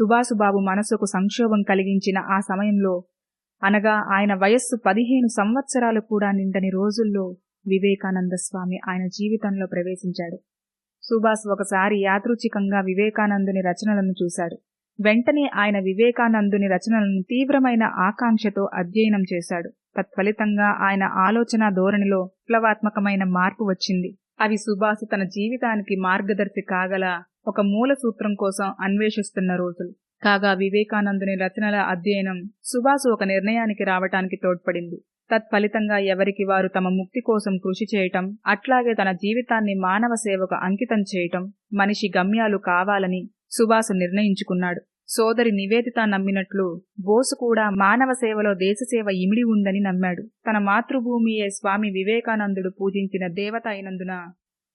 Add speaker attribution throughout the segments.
Speaker 1: సుభాసుబాబు మనసుకు సంక్షోభం కలిగించిన ఆ సమయంలో అనగా ఆయన వయస్సు పదిహేను సంవత్సరాలు కూడా నిండని రోజుల్లో వివేకానంద స్వామి ఆయన జీవితంలో ప్రవేశించాడు. సుభాష్ ఒకసారి యాదృచ్ఛికంగా వివేకానందుని రచనలను చూశాడు. వెంటనే ఆయన వివేకానందుని రచనలను తీవ్రమైన ఆకాంక్షతో అధ్యయనం చేశాడు. తత్ఫలితంగా ఆయన ఆలోచన ధోరణిలో విప్లవాత్మకమైన మార్పు వచ్చింది. అవి సుభాసు తన జీవితానికి మార్గదర్శి కాగల ఒక మూల సూత్రం కోసం అన్వేషిస్తున్న రోజులు. కాగా వివేకానందుని రచనల అధ్యయనం సుభాసు ఒక నిర్ణయానికి రావటానికి తోడ్పడింది. తత్ఫలితంగా ఎవరికి వారు తమ ముక్తి కోసం కృషి చేయటం అట్లాగే తన జీవితాన్ని మానవ సేవకు అంకితం చేయటం మనిషి గమ్యాలు కావాలని సుభాసు నిర్ణయించుకున్నాడు. సోదరి నివేదిత నమ్మినట్లు బోసు కూడా మానవ సేవలో దేశసేవ ఇమిడి ఉందని నమ్మాడు. తన మాతృభూమియే స్వామి వివేకానందుడు పూజించిన దేవత అయినందున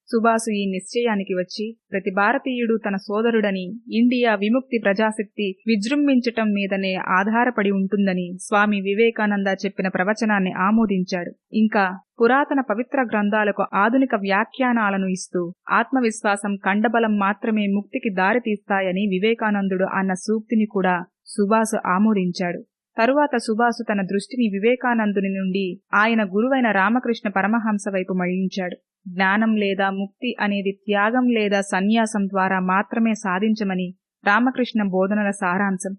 Speaker 1: సుభాసు ఈ నిశ్చయానికి వచ్చి ప్రతి భారతీయుడు తన సోదరుడని ఇండియా విముక్తి ప్రజాశక్తి విజృంభించటం మీదనే ఆధారపడి ఉంటుందని స్వామి వివేకానంద చెప్పిన ప్రవచనాన్ని ఆమోదించాడు. ఇంకా పురాతన పవిత్ర గ్రంథాలకు ఆధునిక వ్యాఖ్యానాలను ఇస్తూ ఆత్మవిశ్వాసం కండబలం మాత్రమే ముక్తికి దారితీస్తాయని వివేకానందుడు అన్న సూక్తిని కూడా సుభాసు ఆమోదించాడు. తరువాత సుభాసు తన దృష్టిని వివేకానందుని నుండి ఆయన గురువైన రామకృష్ణ పరమహంస వైపు మళ్ళించాడు. జ్ఞానం లేదా ముక్తి అనేది త్యాగం లేదా సన్యాసం ద్వారా మాత్రమే సాధించమని రామకృష్ణ బోధనల సారాంశం.